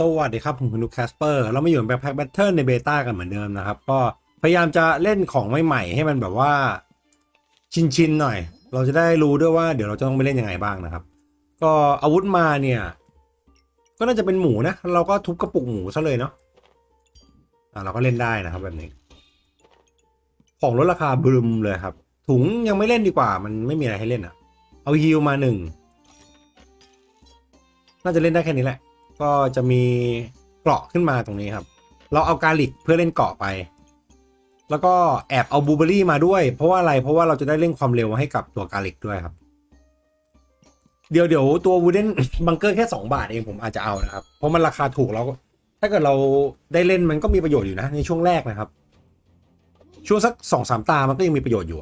สวัสดีครับผมคุณลูกแคสเปอร์เรามาอยู่ในแบ็คแพ็คแบทเทิลในเบต้ากันเหมือนเดิมนะครับ ก็พยายามจะเล่นของใหม่ๆให้มันแบบว่า ชินๆหน่อย เราจะได้รู้ด้วยว่าเดี๋ยวเราจะต้องไปเล่นยังไงบ้างนะครับ ก็อาวุธมาเนี่ย ก็น่าจะเป็นหมูนะ เราก็ทุบกระปุกหมูซะเลยเนาะอ่าเราก็เล่นได้นะครับแบบนี้ ของลดราคาบรึมเลยครับ ถุงยังไม่เล่นดีกว่า มันไม่มีอะไรให้เล่นอะเอาฮิลมาหนึ่งน่าจะเล่นได้แค่นี้แหละ ก็จะมีเกราะขึ้นมาตรงนี้ครับ เราเอากาลิกเพื่อเล่นเกาะไป แล้วก็แอบเอาบูเบอรี่มาด้วย เพราะว่าอะไรเพราะว่าเราจะได้เร่งความเร็วให้กับตัวกาลิกด้วยครับ เดี๋ยวเดี๋ยวตัววูเดนบังเกอร์แค่ 2 บาทเองผมอาจจะเอานะครับ เพราะมันราคาถูกแล้ว ถ้าเกิดเราได้เล่นมันก็มีประโยชน์อยู่นะในช่วงแรกนะครับ ช่วงสักสองสามตามันก็ยังมีประโยชน์อยู่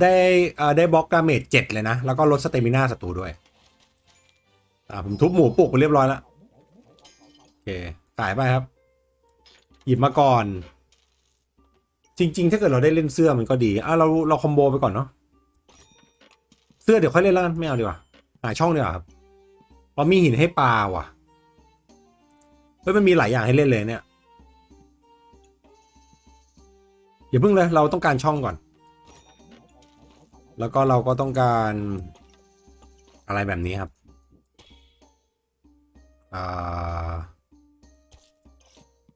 ได้อ่าได้บล็อกดาเมจเจ็ดเลยนะ แล้วก็ลดสเตมิน่าศัตรูด้วยอ่าผมทุบหมูปลุกไปเรียบร้อยแล้ว โอเคตายไปครับ หยิบมาก่อน จริง ๆ ถ้าเกิดเราได้เล่นเสื้อมันก็ดีอะเราเราคอมโบไปก่อนเนาะเสื้อเดี๋ยวค่อยเล่นแล้วกันไม่เอาดีกว่าหาช่องดีกว่าครับเรามีหินให้ปลาว่ะเฮ้ยมันมีหลายอย่างให้เล่นเลยเนี่ยอย่าเพิ่งเลยเราต้องการช่องก่อน แล้วก็เราก็ต้องการอะไรแบบนี้ครับอ่า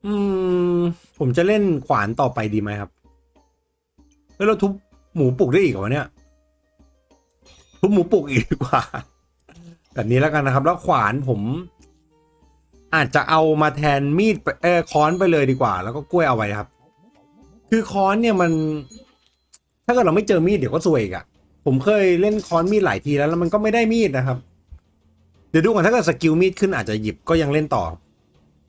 อืม ผมจะเล่นขวานต่อไปดีไหมครับเฮ้ยเราทุบหมูปลุกได้อีกเหรอวะเนี่ยทุบหมูปลุกอีกดีกว่า แบบนี้แล้วกันนะครับ แล้วขวานผม อาจจะเอามาแทนมีดไปเออค้อนไปเลยดีกว่า แล้วก็กล้วยเอาไว้ครับ คือค้อนเนี่ยมัน ถ้าเกิดเราไม่เจอมีดเดี๋ยวก็ซวยอีกอะผมเคยเล่นค้อนมีดหลายทีแล้วแล้วมันก็ไม่ได้มีดนะครับ เดี๋ยวดูก่อนถ้าเกิดสกิลมีดขึ้นอาจจะหยิบก็ยังเล่นต่อ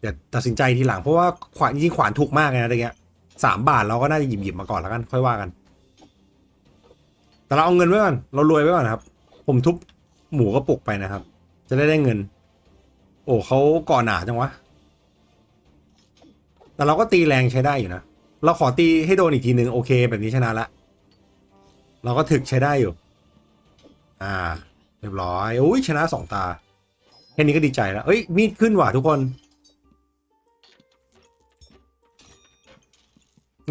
เดี๋ยวตัดสินใจทีหลังเพราะว่าขวานจริงๆขวานถูกมากเลยนะตะเกียสามบาทเราก็น่าจะหยิบหยิบมาก่อนแล้วกัน ค่อยว่ากัน แต่เราเอาเงินไว้ก่อนเรารวยไว้ก่อนครับ ผมทุบหมูกระปุกไปนะครับ จะได้ได้เงิน โอ้เขาก่อหนาจังวะแต่เราก็ตีแรงใช้ได้อยู่นะเราขอตีให้โดนอีกทีหนึ่งโอเค แบบนี้ชนะละเราก็ถึกใช้ได้อยู่ อ่า เรียบร้อย อุ้ยชนะสองตา แค่นี้ก็ดีใจแล้ว เอ้ย มีดขึ้นว่ะทุกคน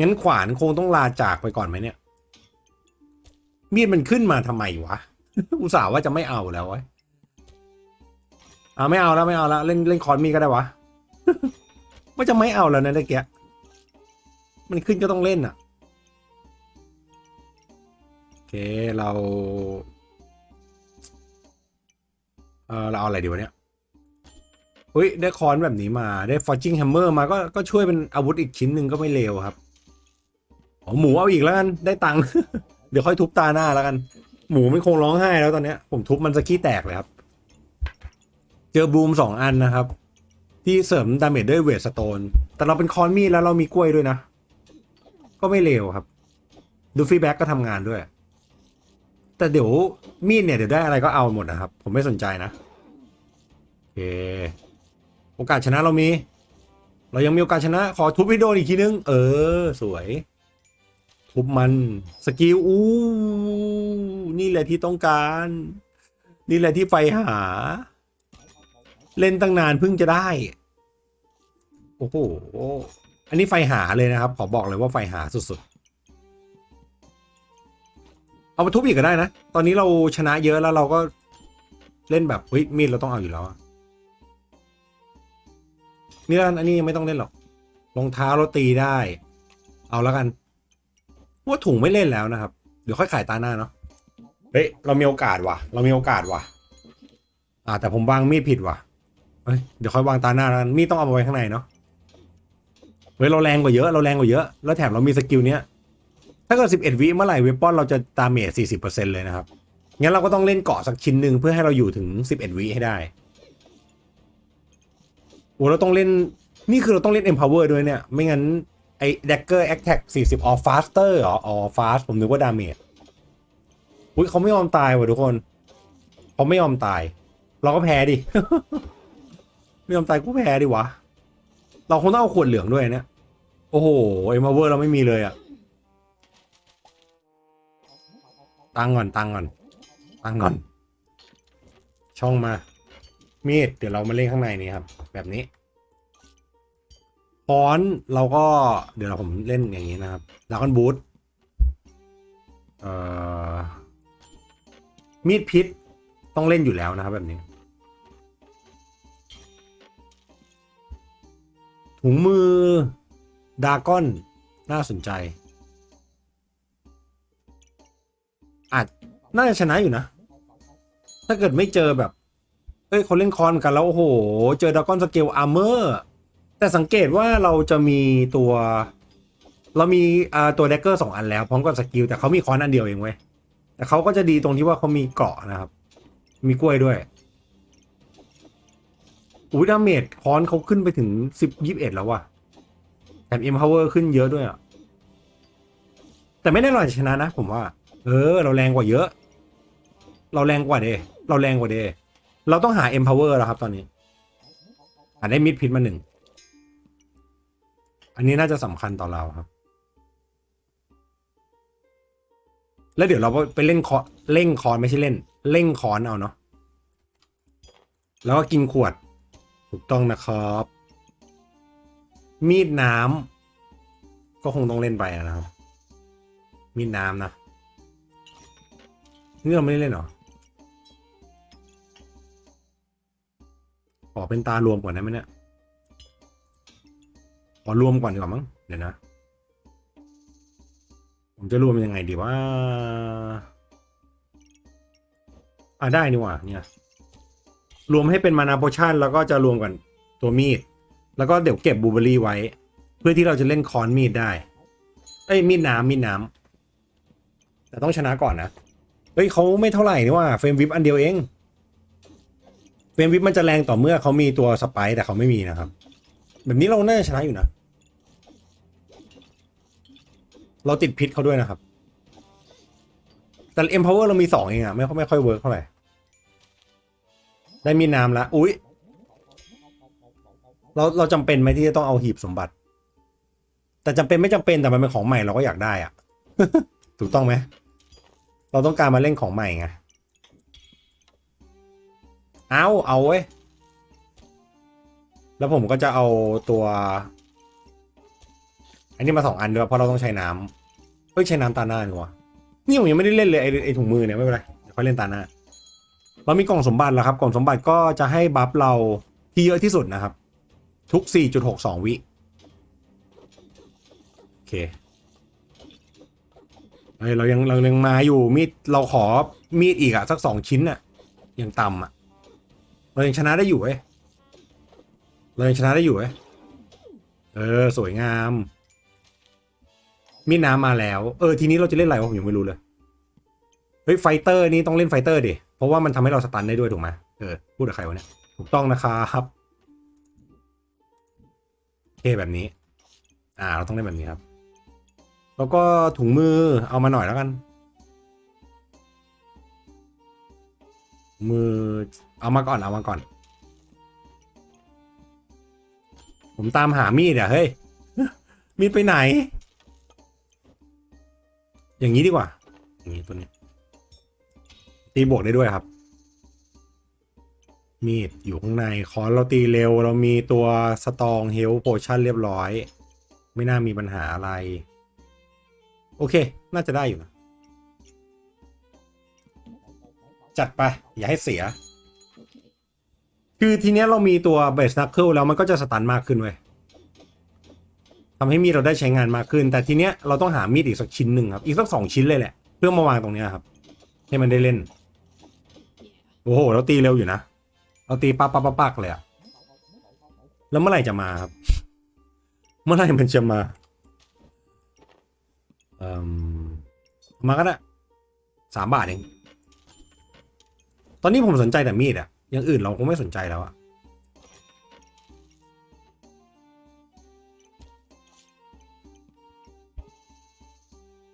งั้นขวานคงต้องลาจากไปก่อนไหมเนี่ย มีดมันขึ้นมาทำไมวะ อุตส่าห์ว่าจะไม่เอาแล้วไว้อ่าไม่เอาแล้วไม่เอาแล้วเล่นเล่นคอนมีก็ได้วะ ว่าจะไม่เอาแล้วนะตะเกียมันขึ้นก็ต้องเล่นอะโอเคเรา เออเราเอาอะไรดีวะเนี่ยเฮ้ยได้คอนแบบนี้มาได้ forging hammer มาก็ก็ช่วยเป็นอาวุธอีกชิ้นหนึ่งก็ไม่เลวครับ อ๋อหมูเอาอีกแล้วกันได้ตังค์ เดี๋ยวค่อยทุบตาหน้าแล้วกัน หมูไม่คงร้องไห้แล้วตอนเนี้ย ผมทุบมันสะขี้แตกเลยครับ เจอบูมสองอันนะครับ ที่เสริมดาเมจด้วยเวทสโตน แต่เราเป็นคอนมีดแล้วเรามีกล้วยด้วยนะ ก็ไม่เลวครับ ดูฟีแบ็กก็ทำงานด้วย แต่เดี๋ยวมีดเนี่ยเดี๋ยวได้อะไรก็เอาหมดนะครับ ผมไม่สนใจนะโอเคโอกาสชนะเรามี เรายังมีโอกาสชนะ ขอทุบให้โดนอีกทีนึง เออ สวย ทุบมันสกิลอู้นี่แหละที่ต้องการ นี่แหละที่ไฟหา เล่นตั้งนานเพิ่งจะได้ โอ้โหอันนี้ไฟหาเลยนะครับ ขอบอกเลยว่าไฟหาสุดๆ เอามาทุบอีกก็ได้นะ ตอนนี้เราชนะเยอะแล้วเราก็เล่นแบบเฮ้ยมีดเราต้องเอาอยู่แล้วนี่แล้วอันนี้ยังไม่ต้องเล่นหรอกรองเท้าเราตีได้ เอาแล้วกัน ว่าถุงไม่เล่นแล้วนะครับ เดี๋ยวค่อยขายตาหน้าเนาะเฮ้ยเรามีโอกาสว่ะ เรามีโอกาสว่ะ อ่า แต่ผมวางมีดผิดว่ะเฮ้ยเดี๋ยวค่อยวางตาหน้าแล้วกันมีดต้องเอามาไว้ข้างในเนาะเฮ้ยเราแรงกว่าเยอะเราแรงกว่าเยอะแล้วแถมเรามีสกิลเนี้ยถ้าเกิด11วิเมื่อไหร่เวปอนเราจะตาเมจ40%เลยนะครับงั้นเราก็ต้องเล่นเกาะสักชิ้นหนึ่งเพื่อให้เราอยู่ถึง11วิให้ได้โอ้เราต้องเล่นนี่คือเราต้องเล่น empower ด้วยเนี่ย ไม่งั้น ไอ้ dagger attack 40 all faster เหรอ all fast ผมนึกว่า damage อุ้ยเขาไม่ยอมตายว่ะทุกคนเขาไม่ยอมตาย เราก็แพ้ดิ ไม่ยอมตายกูแพ้ดิวะ เราคงต้องเอาขวดเหลืองด้วยเนี่ย โอ้โห empower เราไม่มีเลยอะตังก่อนตังก่อนตังก่อน ช่องมา มีด เดี๋ยวเรามาเล่นข้างในนี้ครับ แบบนี้ คอนเราก็เดี๋ยวเราผมเล่นอย่างนี้นะครับดากอนบูทเอ่อมีดพิษต้องเล่นอยู่แล้วนะครับแบบนี้ ถุงมือดากอนน่าสนใจอาจน่าจะชนะอยู่นะ ถ้าเกิดไม่เจอแบบ เอ้ยเขาเล่นคอนกันแล้ว โอ้โห เจอดากอนสเกลอาร์เมอร์ แต่สังเกตว่าเราจะมีตัว เรามีอ่าตัวเดกเกอร์สองอันแล้ว พร้อมกับสกิลแต่เขามีคอนอันเดียวเองเว้ยแต่เขาก็จะดีตรงที่ว่าเขามีเกาะนะครับ มีกล้วยด้วยอุ้ยดาเมจคอนเขาขึ้นไปถึงสิบยี่สิบเอ็ดแล้วว่ะแถมเอ็มพาวเวอร์ขึ้นเยอะด้วยอะแต่ไม่แน่นอนจชนะนะ ผมว่า เออ เราแรงกว่าเยอะ เราแรงกว่าเดเราแรงกว่าเดเราต้องหา empower แล้วครับตอนนี้อาได้มิดพิษมาหนึ่ง อันนี้น่าจะสำคัญต่อเราครับ แล้วเดี๋ยวเราไปเล่นคอเล่งคอนไม่ใช่เล่น เล่งคอนเอาเนาะแล้วก็กินขวด ถูกต้องนะครับ มีดน้ำก็คงต้องเล่นไปนะครับ มีดน้ำนะนี่เราไม่ได้เล่นหรอขอเป็นตารวมก่อนได้ไหมเนี่ย ขอรวมก่อนดีกว่ามั้งเดี๋ยวนะ ผมจะรวมยังไงดีว่า อ่าได้นี่ว่าเนี่ย รวมให้เป็นมานาโพชั่นแล้วก็จะรวมกันตัวมีด แล้วก็เดี๋ยวเก็บบูเบอรี่ไว้ เพื่อที่เราจะเล่นคอนมีดได้ เอ้ยมีดน้ำมีดน้ำแต่ต้องชนะก่อนนะเฮ้ยเขาไม่เท่าไหร่นี่ว่าเฟรมวิปอันเดียวเองเฟรมวิปมันจะแรงต่อเมื่อเขามีตัวสไปแต่เขาไม่มีนะครับ แบบนี้เราน่าจะชนะอยู่นะ เราติดพิษเขาด้วยนะครับ แต่ empower เรามีสองเองอะไม่ค่อยไม่ค่อยเวิร์กเท่าไหร่ ได้มีน้ำละ อุ๊ย เราเราจำเป็นไหมที่จะต้องเอาหีบสมบัติ แต่จำเป็นไม่จำเป็นแต่มันเป็นของใหม่เราก็อยากได้อะถูกต้องไหม เราต้องการมาเล่นของใหม่ไง เอาเอาเว้ย แล้วผมก็จะเอาตัว อันนี้มาสองอันด้วยเพราะเราต้องใช้น้ำเฮ้ยใช้น้ำตาหน้านี่วะนี่ผมยังไม่ได้เล่นเลยไอ้ไอ้ถุงมือเนี่ยไม่เป็นไรเดี๋ยวค่อยเล่นตาหน้าเรามีกล่องสมบัติแล้วครับ กล่องสมบัติก็จะให้บัฟเราที่เยอะที่สุดนะครับ ทุก 4.62 วิโอเคเฮ้ยเรายังเรายังมาอยู่มีดเราขอมีดอีกอะสักสองชิ้นอะยังต่ำอะเรายังชนะได้อยู่เว้ย เรายังชนะได้อยู่เว้เออ สวยงาม มีน้ำมาแล้ว เออ ทีนี้เราจะเล่นอะไรวะผมยังไม่รู้เลย เฮ้ย ไฟเตอร์นี่ต้องเล่นไฟเตอร์ดิ เพราะว่ามันทำให้เราสตันได้ด้วยถูกไหมเออ พูดกับใครวะเนี่ย ถูกต้องนะครับโอเคแบบนี้ อ่า เราต้องเล่นแบบนี้ครับ แล้วก็ถุงมือเอามาหน่อยแล้วกัน มือ เอามาก่อน เอามาก่อน ผมตามหามีดอะเฮ้ย มีดไปไหน อย่างนี้ดีกว่า อย่างนี้ตัวนี้ ตีบวกได้ด้วยครับ มีดอยู่ข้างในคอนเราตีเร็ว เรามีตัวสตองเฮลโพชั่นเรียบร้อย ไม่น่ามีปัญหาอะไร โอเค น่าจะได้อยู่นะจัดไป อย่าให้เสีย คือทีเนี้ยเรามีตัวเบสนักเคิลแล้วมันก็จะสตันมากขึ้นเว้ยทำให้มีดเราได้ใช้งานมากขึ้น แต่ทีเนี้ยเราต้องหามีดอีกสักชิ้นหนึ่งครับอีกสักสองชิ้นเลยแหละ เพื่อมาวางตรงเนี้ยครับให้มันได้เล่น โอ้โห เราตีเร็วอยู่นะเราตีปักปักปักปักเลยอะแล้วเมื่อไหร่จะมาครับ เมื่อไหร่มันจะมาเอ่มมาก็ได้สามบาทเอง ตอนนี้ผมสนใจแต่มีดอะ อย่างอื่นเราคงไม่สนใจแล้วอะ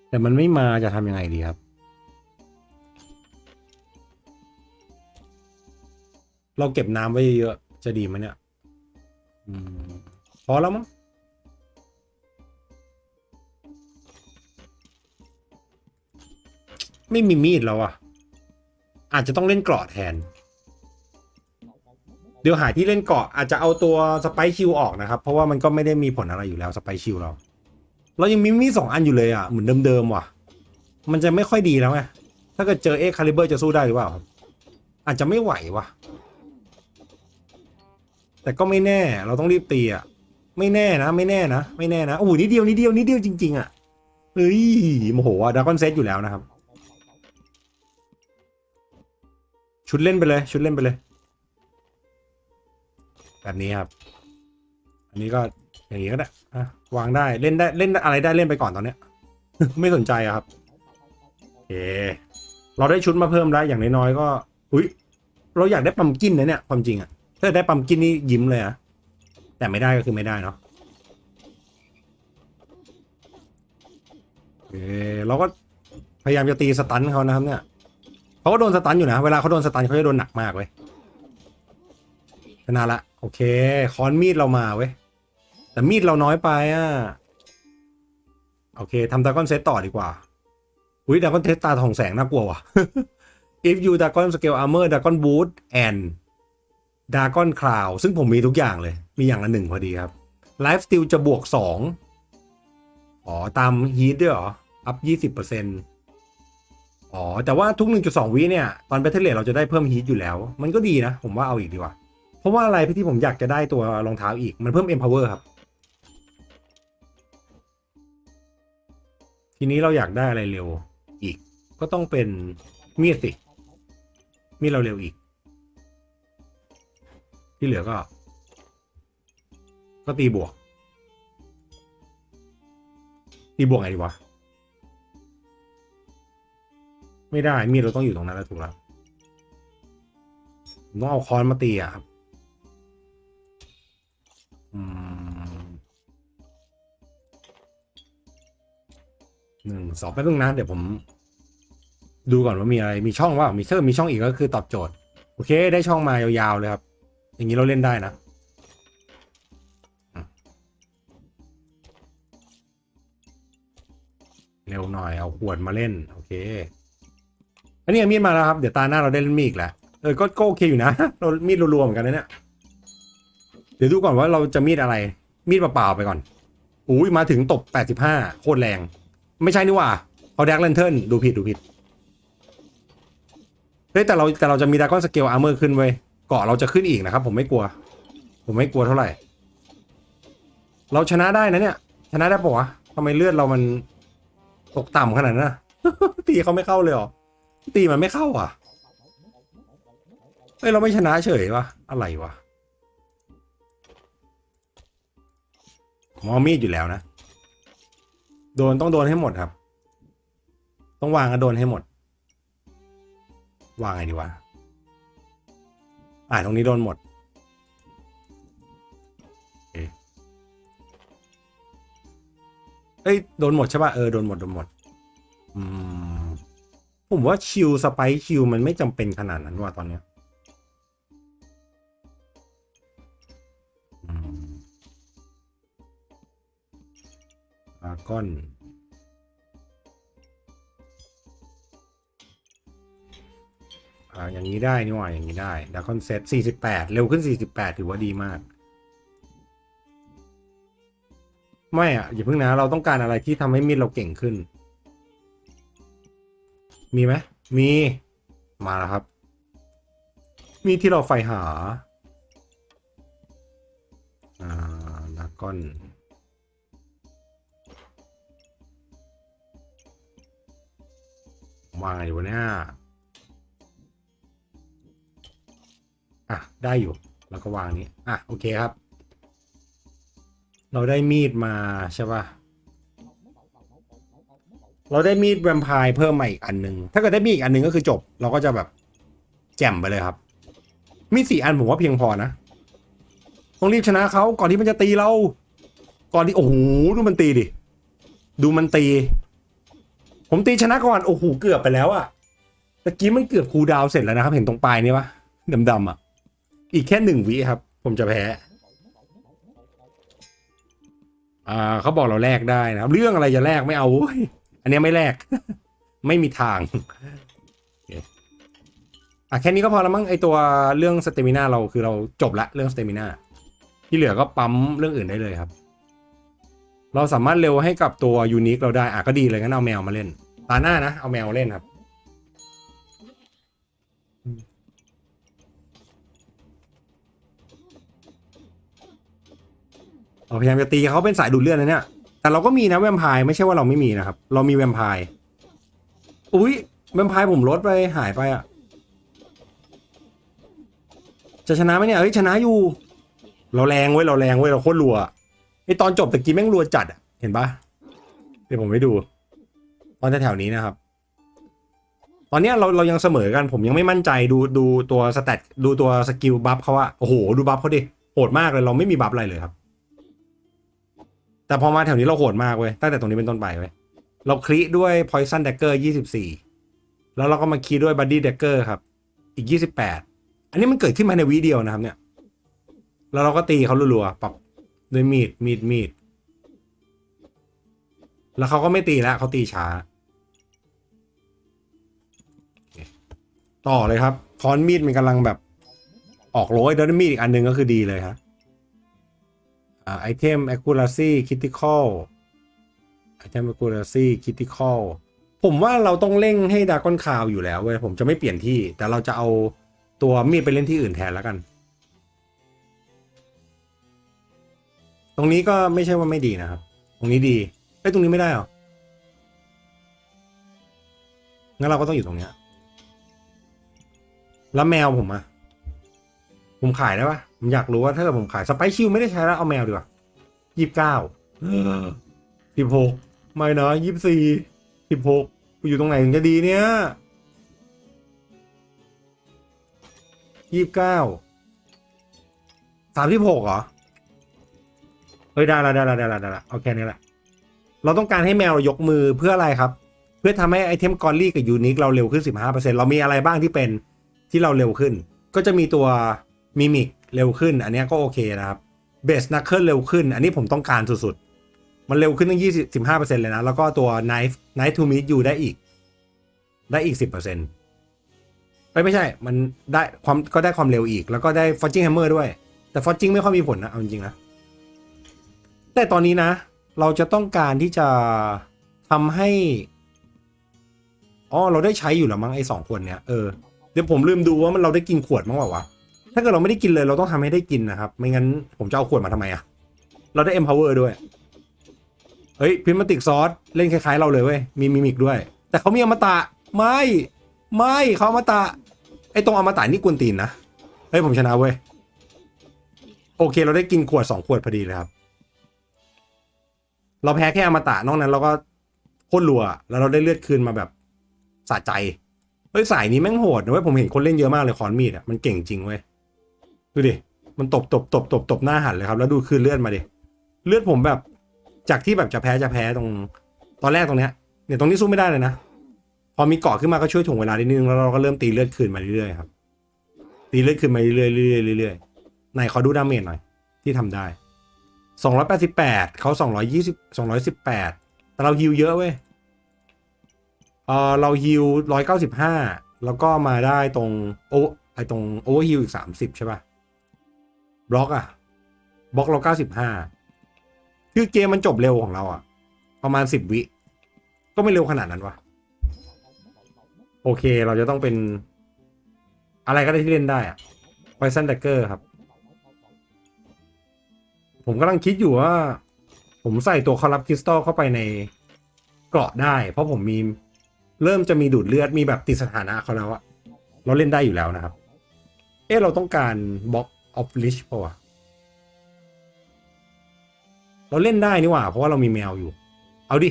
แต่มันไม่มาจะทำยังไงดีครับ เราเก็บน้ำไว้เยอะๆจะดีไหมเนี่ยอพอแล้วมั้งไม่มีมีดแล้วอะ อาจจะต้องเล่นกราะแทน เดี๋ยวหาที่เล่นเกาะอาจจะเอาตัวสไปคิวออกนะครับ เพราะว่ามันก็ไม่ได้มีผลอะไรอยู่แล้วสไปคิวเรา เรายังมีมีสองอันอยู่เลยอะเหมือนเดิมๆว่ะ มันจะไม่ค่อยดีแล้วไงถ้าเกิดเจอเอ็กคาลิเบอร์จะสู้ได้หรือเปล่าครับอาจจะไม่ไหวว่ะ แต่ก็ไม่แน่ เราต้องรีบตีอะไม่แน่นะ ไม่แน่นะไม่แน่นะโอ้โหนิดเดียวนิดเดียวนิดเดียวจริงๆอะเฮ้ยโมโหอะดากอนเซตอยู่แล้วนะครับ ชุดเล่นไปเลย ชุดเล่นไปเลย แบบนี้ครับ อันนี้ก็อย่างนี้ก็ได้อะวางได้เล่นได้เล่นอะไรได้เล่นไปก่อนตอนเนี้ย ไม่สนใจครับโอเคเราได้ชุดมาเพิ่มแล้วอย่างน้อยๆก็ อุ้ยเราอยากได้ปั๊มกินนะเนี่ยความจริงอะถ้าได้ปั๊มกินนี่ยิ้มเลยอะแต่ไม่ได้ก็คือไม่ได้เนาะโอเคเราก็พยายามจะตีสตันเขานะครับเนี่ยเขาก็โดนสตันอยู่นะ เวลาเขาโดนสตันเขาจะโดนหนักมากเว้ยชนะละ โอเค ค้อนมีดเรามาเว้ย แต่มีดเราน้อยไปอะ โอเคทำดากอนเซตต่อดีกว่า อุ้ยดากอนเทสตาทองแสงน่ากลัวว่ะ if you dragon scale armor dragon boot and dragon cloud ซึ่งผมมีทุกอย่างเลย มีอย่างละหนึ่งพอดีครับ life steal จะบวกสองอ๋อ ตาม heat ด้วยเหรอ up ยี่สิบเปอร์เซ็นต์อ๋อ แต่ว่าทุก 1.2 วิเนี่ย ตอน battle rate เราจะได้เพิ่ม heat อยู่แล้ว มันก็ดีนะ ผมว่าเอาอีกดีกว่า ราะว่าอะไรพี่ที่ผมอยากจะได้ตัวรองเท้าอีกมันเพิ่ม empower ครับ ทีนี้เราอยากได้อะไรเร็วอีก ก็ต้องเป็นมีดสิ มีดเราเร็วอีก ที่เหลือก็ ก็ตีบวก ตีบวกไงดีวะ ไม่ได้มีดเราต้องอยู่ตรงนั้นแล้วถูกแล้วต้องเอาค้อนมาตีอะครับ หนึ่งสองแป๊บนึงนะเดี๋ยวผม ดูก่อนว่ามีอะไรมีช่องว่ามีเซอร์มีช่องอีกก็คือตอบโจทย์ โอเค ได้ช่องมายาวๆเลยครับ อย่างนี้เราเล่นได้นะเร็วหน่อยเอาขวดมาเล่น โอเค อันนี้มีดมาแล้วครับ เดี๋ยวตาหน้าเราได้เล่นมีดอีกแหละเออก็ก็โอเคอยู่นะเรามีดรัวๆเหมือนกันนะเนี่ย เดี๋ยวดูก่อนว่าเราจะมีดอะไร มีดเปล่าๆไปก่อนอุ้ยมาถึงตบ 85 โคตรแรง ไม่ใช่นี่ว่าเขาแดกเลนเทิร์นดูผิดดูผิดเฮ้ยแต่เราแต่เราจะมีดากอนสเกลอาร์เมอร์ขึ้นเว้ยเกาะเราจะขึ้นอีกนะครับ ผมไม่กลัว ผมไม่กลัวเท่าไหร่ เราชนะได้นะเนี่ย ชนะได้ปะวะทำไมเลือดเรามันตกต่ำขนาดนั้นนะตีเขาไม่เข้าเลยหรอตีมันไม่เข้าอะเฮ้ยเราไม่ชนะเฉยวะอะไรวะ ผมเอามีดอยู่แล้วนะ โดนต้องโดนให้หมดครับ ต้องวางก็โดนให้หมด วางไงดีวะ อ่าตรงนี้โดนหมดเคเอ้ยโดนหมดใช่ป่ะเออโดนหมดโดนหมด อืมผมว่าชิลสไปชิลมันไม่จำเป็นขนาดนั้นว่ะตอนเนี้ยาก้อน อ่า อย่างนี้ได้นี่หว่าอย่างนี้ได้ดาคอนเซต48 เร็วขึ้น 48 ถือว่าดีมาก ไม่อะ อย่าเพิ่งนะ เราต้องการอะไรที่ทำให้มีดเราเก่งขึ้น มีไหม มี มาแล้วครับ มีที่เราใฝ่หา อ่าดากอน วางไงดีวะเนี่ยอะ ได้อยู่ แล้วก็วางนี้ อะ โอเคครับ เราได้มีดมาใช่ป่ะ เราได้มีดแวมไพร์เพิ่มมาอีกอันหนึ่ง ถ้าเกิดได้มีดอีกอันหนึ่งก็คือจบ เราก็จะแบบแจ่มไปเลยครับ มีสี่อันผมว่าเพียงพอนะ ต้องรีบชนะเขาก่อนที่มันจะตีเรา ก่อนที่โอ้โหดูมันตีดิ ดูมันตี ผมตีชนะก่อนโอ้โหเกือบไปแล้วอะตะกี้มันเกือบคูดาวเสร็จแล้วนะครับ เห็นตรงปลายนี่ปะดำๆอะอีกแค่หนึ่งวิครับ ผมจะแพ้อ่าเขาบอกเราแลกได้นะครับ เรื่องอะไรจะแลกไม่เอาอันนี้ไม่แลก ไม่มีทางอะแค่นี้ก็พอแล้วมั้งไอตัวเรื่องสเตมินาเราคือเราจบละเรื่องสเตมินาที่เหลือก็ปั๊มเรื่องอื่นได้เลยครับ เราสามารถเร็วให้กับตัวยูนิคเราได้อะก็ดีเลยงั้นเอาแมวมาเล่น ตาหน้านะ เอาแมวเล่นครับ เราพยายามจะตีเขาเป็นสายดูดเลือดนะเนี่ย แต่เราก็มีนะแวมไพร์ไม่ใช่ว่าเราไม่มีนะครับ เรามีแวมไพร์อุ้ยแวมไพร์ผมลดไปหายไปอะ จะชนะไหมเนี่ยเฮ้ยชนะอยู่ เราแรงเว้ยเราแรงเว้ยเราโคตรรัว ไอตอนจบตะกี้แม่งรัวจัดอะเห็นปะเดี๋ยวผมไปดู ตอนแถวๆนี้นะครับ ตอนเนี้ยเราเรายังเสมอกันผมยังไม่มั่นใจดูดูตัวสแตทดูตัวสกิลบัฟเขาอะโอ้โหดูบัฟเขาดิโหดมากเลยเราไม่มีบัฟอะไรเลยครับ แต่พอมาแถวนี้เราโหดมากเว้ยตั้งแต่ตรงนี้เป็นต้นไปเว้ยเราคลิด้วย poison dagger 24 แล้วเราก็มาคีด้วย body dagger ครับ อีก 28 อันนี้มันเกิดขึ้นมาในวิเดียวนะครับเนี่ย แล้วเราก็ตีเขารัวๆปับ ด้วยมีดมีดมีด แล้วเขาก็ไม่ตีแล้วเขาตีช้า ต่อเลยครับค้อนมีดมันกำลังแบบออกโรยแล้วยมีดอีกอันหนึ่งก็คือดีเลยครับไอเทม accuracy critical ไอเทม accuracy critical ผมว่าเราต้องเร่งให้ดากอนคาวอยู่แล้วเว้ยผมจะไม่เปลี่ยนที่ แต่เราจะเอาตัวมีดไปเล่นที่อื่นแทนแล้วกัน ตรงนี้ก็ไม่ใช่ว่าไม่ดีนะครับ ตรงนี้ดีไอ้ตรงนี้ไม่ได้เหรอ งั้นเราก็ต้องอยู่ตรงเนี้ย แล้วแมวผมอะผมขายได้ปะผมอยากรู้ว่าถ้าเกิดผมขายสไปชิลไม่ได้ใช้แล้วเอาแมวดีกว่ายี่สิบเก้าสิบหกไม่นะยี่สิบสี่สิบหกอยู่ตรงไหนถึงจะดีเนี่ยยี่สิบเก้าสามสิบหกเหรอ ฮ้ยได้ละได้ละได้ละได้ละเอาแค่นี้แหละ เราต้องการให้แมวเรายกมือเพื่ออะไรครับ เพื่อทำให้ไอเทมกอลลี่กับยูนิคเราเร็วขึ้น 15%เรามีอะไรบ้างที่เป็นที่เราเร็วขึ้น ก็จะมีตัวมิมิกเร็วขึ้น อันนี้ก็โอเคนะครับเบสนักเคิลเร็วขึ้น อันนี้ผมต้องการสุดๆ มันเร็วขึ้นตั้ง 25%เลยนะ แล้วก็ตัว knife knife to meet you ได้อีก ได้อีก 10%เอ้ยไม่ใช่ มันได้ความก็ได้ความเร็วอีก แล้วก็ได้ forging hammer ด้วย แต่ forging ไม่ค่อยมีผลนะ เอาจริงๆนะ แต่ตอนนี้นะ เราจะต้องการที่จะทำให้อ๋อเราได้ใช้อยู่แล้วมั้งไอ้สองขวดเนี้ยเออเดี๋ยวผมลืมดูว่ามันเราได้กินขวดมั้งเปล่าวะถ้าเกิดเราไม่ได้กินเลยเราต้องทำให้ได้กินนะครับ ไม่งั้นผมจะเอาขวดมาทำไมอะเราได้ empower ด้วยเฮ้ยพิมติกซอสเล่นคล้ายๆ เราเลยเว้ยมีมิมิกด้วย แต่เขามีอมตะไม่ไม่เขาอมตะไอ้ตรงอมตะนี่กวนตีนนะเฮ้ยผมชนะเว้ยโอเค เราได้กินขวดสองขวดพอดีเลยครับ เราแพ้แค่อมตะนอกนั้น เราก็โคตรรัว แล้วเราได้เลือดคืนมาแบบสะใจเฮ้ยสายนี้แม่งโหดนะเว้ยผมเห็นคนเล่นเยอะมากเลยคอนมีดอะมันเก่งจริงเว้ยดูดิมันตบตบตบตบตบหน้าหันเลยครับ แล้วดูคืนเลือดมาดิเลือดผมแบบจากที่แบบจะแพ้จะแพ้ตรงตอนแรกตรงเนี้ยเนี่ยตรงนี้สู้ไม่ได้เลยนะพอมีเกาะขึ้นมาก็ช่วยถ่วงเวลานิดนึงแล้วเราก็เริ่มตีเลือดคืนมาเรื่อยๆครับตีเลือดคืนมาเรื่อยๆเรื่อยๆเรื่อยๆไหนขอดูดาเมจหน่อยที่ทำได้ สองร้อยแปดสิบแปดเขาสองร้อยยี่สิบสองร้อยสิบแปดแต่เราฮิวเยอะเว้ยเออเราฮิวร้อยเก้าสิบห้าแล้วก็มาได้ตรงโอไอตรงโอเวอร์ฮิวอีกสามสิบใช่ป่ะ บล็อกอะบล็อกเราเก้าสิบห้าคือเกมมันจบเร็วของเราอะประมาณสิบวิ ก็ไม่เร็วขนาดนั้นวะโอเคเราจะต้องเป็น อะไรก็ได้ที่เล่นได้อะไ o ซันแดกเกอร์ครับ ผมกำลังคิดอยู่ว่า ผมใส่ตัวคอรับคริสตัลเข้าไปในเกราะได้ เพราะผมมีเริ่มจะมีดูดเลือดมีแบบติดสถานะเขาแล้วอะเราเล่นได้อยู่แล้วนะครับ เอ๊ะเราต้องการบล็อกออฟลิชป่าวะเราเล่นได้นี่หว่า เพราะว่าเรามีแมวอยู่ เอาดิ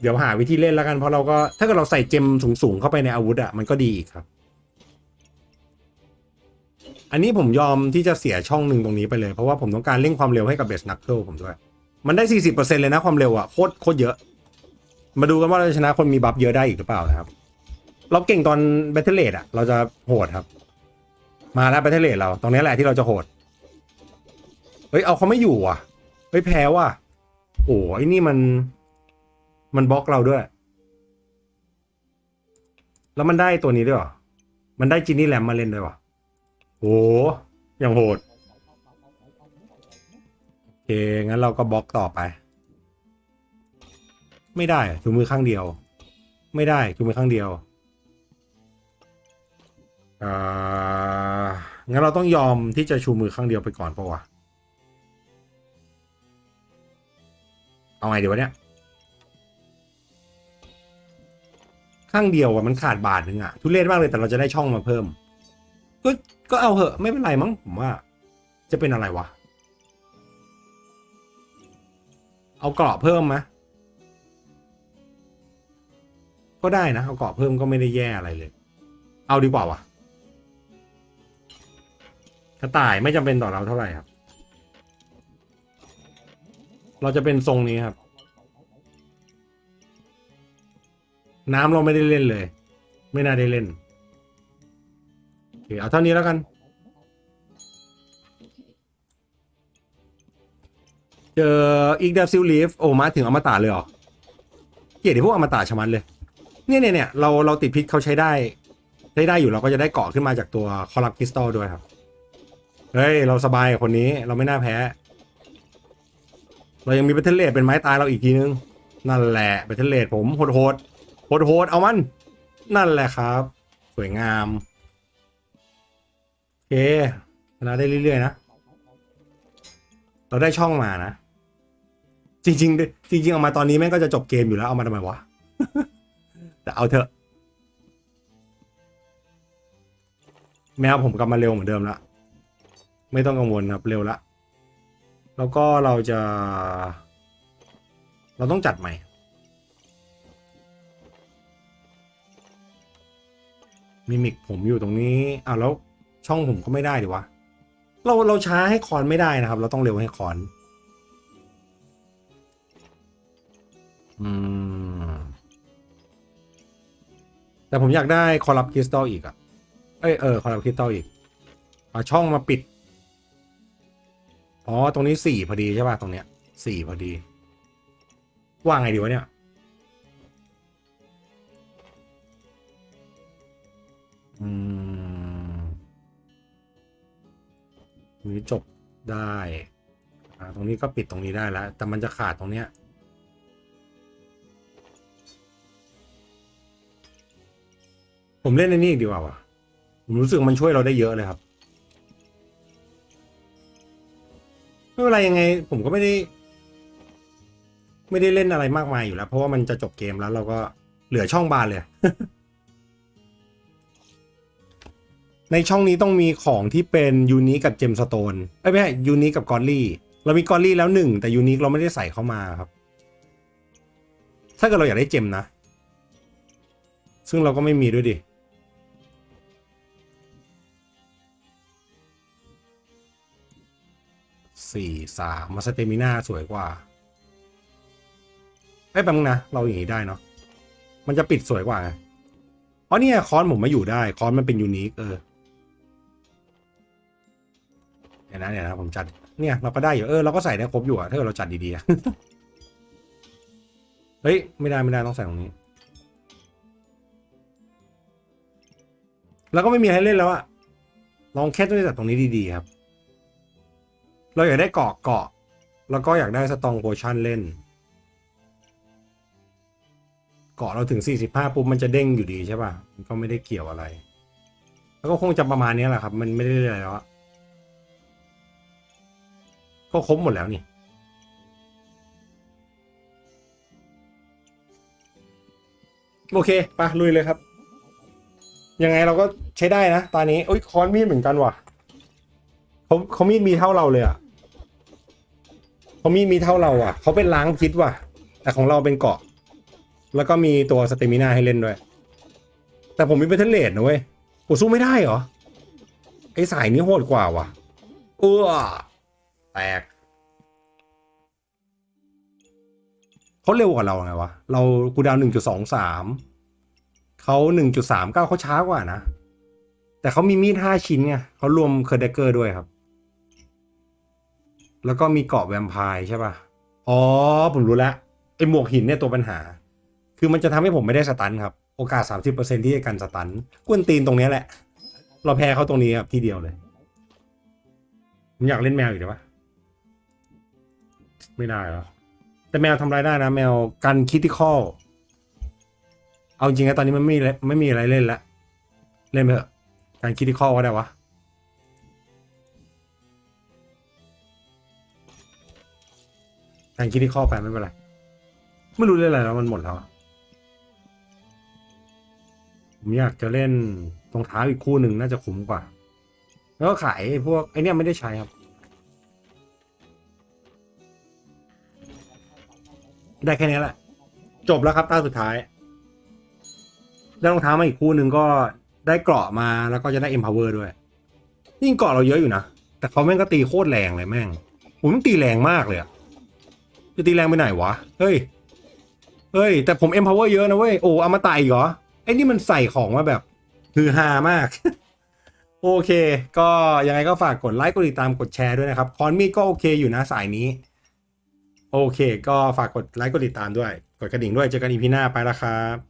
เดี๋ยวหาวิธีเล่นแล้วกันเพราะเราก็ถ้าเกิดเราใส่เจมสูงๆเข้าไปในอาวุธอะมันก็ดีอีกครับ อันนี้ผมยอมที่จะเสียช่องหนึ่งตรงนี้ไปเลย เพราะว่าผมต้องการเร่งความเร็วให้กับเบสนักเกิลผมด้วย มันได้ 40%เลยนะความเร็วอะโคตรโคตรเยอะ มาดูกันว่าเราจะชนะคนมีบัฟเยอะได้อีกหรือเปล่านะครับ เราเก่งตอนแบทเทเลดอะเราจะโหดครับ มาแล้วแบทเทเลดเราตรงนี้แหละที่เราจะโหด เฮ้ยเอาเขาไม่อยู่ว่ะ เฮ้ยแพ้ว่ะ โอ้ยนี่มัน มันบล็อกเราด้วย แล้วมันได้ตัวนี้ด้วยหรอ มันได้จินนี่แรมมาเล่นด้วยวะ โอ้ยังโหด โอเค งั้นเราก็บล็อกต่อไป ไม่ได้ชูมือข้างเดียว ไม่ได้ชูมือข้างเดียวอ่างั้นเราต้องยอมที่จะชูมือข้างเดียวไปก่อนปะวะเอาไงดีวะเนี่ย ข้างเดียวอะมันขาดบาทหนึ่งอะทุเรศมากเลยแต่เราจะได้ช่องมาเพิ่ม ก็ก็เอาเหอะไม่เป็นไรมั้งผมว่า จะเป็นอะไรวะ เอาเกราะเพิ่มไหมก็ได้นะเอาเกราะเพิ่มก็ไม่ได้แย่อะไรเลย เอาดีกว่าวะกระต่ายไม่จำเป็นต่อเราเท่าไหร่ครับ เราจะเป็นทรงนี้ครับ น้ำเราไม่ได้เล่นเลย ไม่น่าได้เล่น เคเอาเท่านี้แล้วกัน เจออีกเดฟซิลลีฟโอ้มาถึงอมตะเลยเหรอ เกลียดไอ้พวกอมตะชะมันเลย เนี่ยเนี่ยเนี่ยเราเราติดพิษเขาใช้ได้ใช้ได้อยู่เราก็จะได้เกาะขึ้นมาจากตัวคอลับคริสตัลด้วยครับ เฮ้ย เราสบายกับคนนี้เราไม่น่าแพ้ เรายังมีเบทเทเลตเป็นไม้ตายเราอีกทีนึง นั่นแหละเบทเทเลตผมโหดโหดโหดโหดเอามัน นั่นแหละครับ สวยงาม เคชนะได้เรื่อยๆนะ เราได้ช่องมานะ จริงๆ จริงๆเอามาตอนนี้แม่งก็จะจบเกมอยู่แล้วเอามาทำไมวะ แต่เอาเถอะ แมวผมกลับมาเร็วเหมือนเดิมละ ไม่ต้องกังวลครับเร็วละ แล้วก็เราจะ เราต้องจัดใหม่มิมิกผมอยู่ตรงนี้อ้าวแล้ว ช่องผมก็ไม่ได้ดิวะ เราเราช้าให้คอนไม่ได้นะครับ เราต้องเร็วให้คอน อืม แต่ผมอยากได้คอลับคริสตัลอีกอะเอ้ยเออคอลับคริสตัลอีกเอาช่องมาปิด อ๋อ ตรงนี้สี่พอดีใช่ป่ะ ตรงเนี้ยสี่พอดี ว่าไงดีวะเนี่ย รงนี้จบได้อ่าตรงนี้ก็ปิดตรงนี้ได้แล้ว แต่มันจะขาดตรงเนี้ยผมเล่นในนี้อีกดีกว่าวะผมรู้สึกมันช่วยเราได้เยอะเลยครับไม่เป็นไรยังไง ผมก็ไม่ได้ ไม่ได้เล่นอะไรมากมายอยู่แล้ว เพราะว่ามันจะจบเกมแล้วเราก็เหลือช่องบานเลย ในช่องนี้ต้องมีของที่เป็นยูนิกับเจมสโตนไม่ใช่ยูนิกับกอลลี่ เรามีกอลลี่แล้วหนึ่งแต่ยูนิคเราไม่ได้ใส่เข้ามาครับ ถ้าเกิดเราอยากได้เจมนะ ซึ่งเราก็ไม่มีด้วยดิสี่สามมาสเตมิน่าสวยกว่าไอ้แป๊บนึงนะ เราอย่างนี้ได้เนาะมันจะปิดสวยกว่าไงอ๋อเนี่ยคอนผมมาอยู่ได้ คอนมันเป็นยูนิคเออ เดี๋ยวนะเดี๋ยวนะผมจัดเนี่ยเราก็ได้อยู่เออเราก็ใส่ได้ครบอยู่อะถ้าเกิดเราจัดดีๆเฮ้ยไม่ได้ไม่ได้ต้องใส่ตรงนี้ แล้วก็ไม่มีให้เล่นแล้วอะลองแค่ต้องจัดตรงนี้ดีๆครับ เราอยากได้เกาะเกาะ แล้วก็อยากได้สตองโพชั่นเล่น เกาะเราถึง 45 ปุ๊บมันจะเด้งอยู่ดีใช่ป่ะมันก็ไม่ได้เกี่ยวอะไร แล้วก็คงจะประมาณนี้แหละครับ มันไม่ได้อะไรแล้วอะ ก็ครบหมดแล้วนี่ โอเคไปลุยเลยครับ ยังไงเราก็ใช้ได้นะ ตอนนี้โอ้ยคอนมีดเหมือนกันว่ะเขาเขามีดมีเท่าเราเลยอะเขามีดมีเท่าเราอะเขาเป็นล้างพิษว่ะ แต่ของเราเป็นเกาะ แล้วก็มีตัวสเตมินาให้เล่นด้วย แต่ผมมีเบทเทเลดนะเว้ยกูสู้ไม่ได้เหรอไอสายนี้โหดกว่าว่ะเออ แตกเขาเร็วกว่าเราไงวะ เรากูดาวหนึ่งจุดสองสามเขาหนึ่งจุดสามเก้าเขาช้ากว่านะ แต่เขามีมีดห้าชิ้นไงเขารวมเคอร์เดเกอร์ด้วยครับ แล้วก็มีเกาะแวมไพร์ใช่ป่ะ อ๋อ ผมรู้แล้วไอหมวกหินเนี่ยตัวปัญหา คือมันจะทำให้ผมไม่ได้สตันครับ โอกาส 30%ที่จะกันสตันกวนตีนตรงนี้แหละ เราแพ้เขาตรงนี้ครับ ที่เดียวเลย ผมอยากเล่นแมวอีกเดี๋ยวะ ไม่ได้แล้วแต่แมวทำอะไรได้นะ แมวกันคิติคอเอาจริงนะตอนนี้มันไม่ไม่มีอะไรเล่นล้วเล่นไปเถอะการคิติคอก็ได้วะการคิติคอไปไม่เป็นไรไม่รู้เล่นอะไรแล้วมันหมดแล้วผมอยากจะเล่นรองเท้าอีกคู่หนึ่งน่าจะคุ้มกว่า แล้วก็ขายพวกไอเนี้ยไม่ได้ใช้ครับ ได้แค่นี้แหละ จบแล้วครับตาสุดท้าย ได้รองเท้ามาอีกคู่หนึ่งก็ได้เกราะมาแล้วก็จะได้ empower ด้วยยิ่งเกราะเราเยอะอยู่นะ แต่เขาแม่งก็ตีโคตรแรงเลยแม่งผมตีแรงมากเลยอะจะตีแรงไปไหนวะ เฮ้ย เฮ้ย แต่ผม empower เยอะนะเว้ย โอ้เอามาตะอีกเหรอ ไอ้นี่มันใส่ของมาแบบฮือฮามาก โอเค ก็ยังไงก็ฝากกดไลค์ กดติดตาม กดแชร์ด้วยนะครับ คอนมีก็โอเคอยู่นะสายนี้ โอเค ก็ฝากกดไลค์กดติดตามด้วย กดกระดิ่งด้วยเจอกันอีพีหน้าไปแล้วครับ